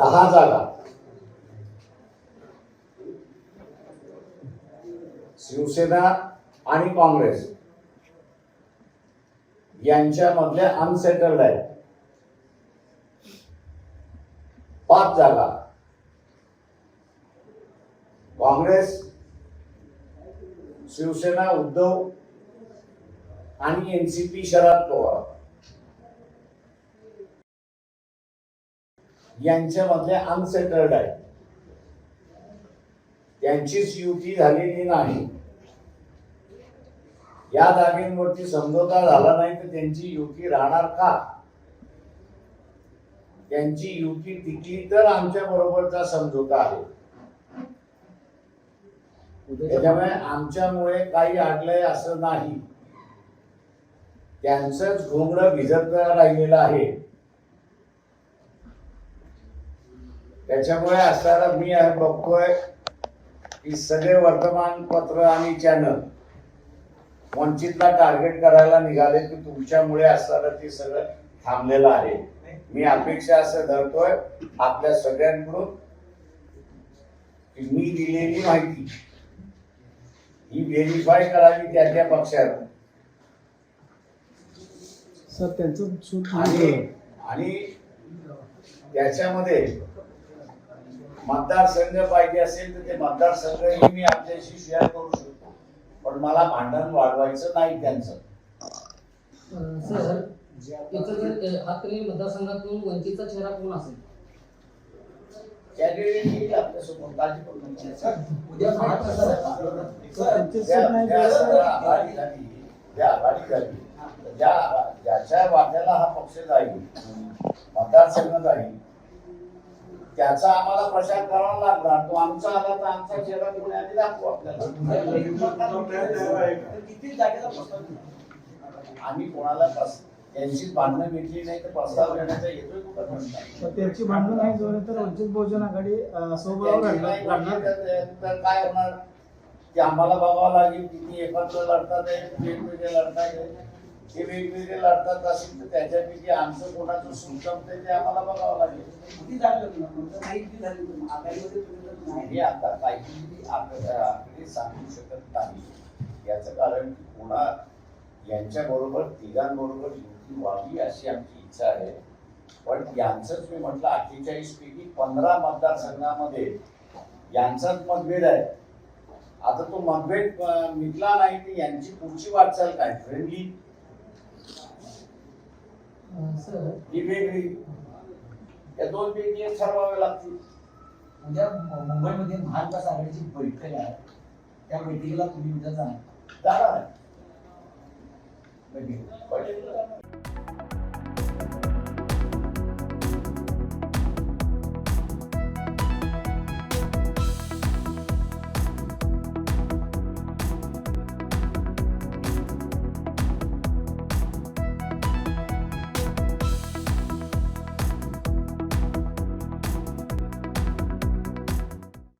दहा जागा. शिवसेना आणि काँग्रेस यांच्यामधल्या अनसेटल्ड आहेत. पाच जागा. काँग्रेस शिवसेना उद्धव आणि एनसीपी शरद पवार. यांच्यामधले अनसेटल्ड आहे त्यांचीच युती झालेली नाही. या जागेंवरती समझोता झाला नाही तर त्यांची युती राहणार का? त्यांची युती टिकली तर आमच्या बरोबरचा समझोता आहे. त्याच्यामुळे आमच्यामुळे काही अडलंय असं नाही. त्यांचंच घोंगडं भिजत राहिलेलं आहे. त्याच्यामुळे असताना मी बघतोय की सगळे वर्तमानपत्र आणि चॅनल वंचितला टार्गेट करायला निघाले की तुमच्यामुळे असताना ते सगळं थांबलेलं आहे. मी अपेक्षा असं धरतोय आपल्या सगळ्यांकडून की मी दिलेली माहिती ही व्हेरीफाय करावी त्या त्या पक्षात आणि त्याच्यामध्ये मतदारसंघ पाहिजे असेल तर ते मतदारसंघही मी आपल्याशी शेअर करू शकतो. पण मला भांडण वाढवायचं नाही त्यांचं. सर हातकणी मतदारसंघातून वंचितचा चेहरा कोण असेल? ज्याच्या वाट्याला हा पक्ष जाईल मतदारसंघ जाईल त्याचा आम्हाला प्रचार करावा लागणार तो आमचा आला तर आमचा चेहरा पुण्याने दाखवू आपल्याला. किती जागेचा प्रस्ताव आम्ही कोणाला त्यांची भांडणं मिटली नाही तर प्रस्ताव देण्याचा येतोय कुठं त्यांची भांडणं नाही तर वंचित बहुजन आघाडी तर- काय होणार? ते आम्हाला बघावं लागेल किती एकत्र लढतात वेगवेगळे लढतात ते वेगवेगळे लढतात असेल तर त्याच्यापैकी आमचं कोणाचं सुचमतंय ते आम्हाला बघावं लागेल. किती जागा नाही किती झाली आघाडीमध्ये तुम्ही नाही. हे आता काही आकडे सांगू शकत नाही. याचं कारण की पुन्हा यांच्या बरोबर तिघांबरोबर युती व्हावी अशी आमची इच्छा आहे. पण यांचंच मी म्हटलं अठ्ठेचाळीस पैकी पंधरा मतदारसंघामध्ये यांचाच मतभेद आहे. आता तो मतभेद मिटला नाही तर यांची पुढची वाटचाल काय? Friendly sir. ही वेगळी. या दोन पैकी एक ठरवावे लागतील. उद्या मुंबईमध्ये महाविकास आघाडीची बैठक आहे? त्या बैठकीला तुम्ही उद्या जाणार जाणार आहे. बैठकीला जाणार.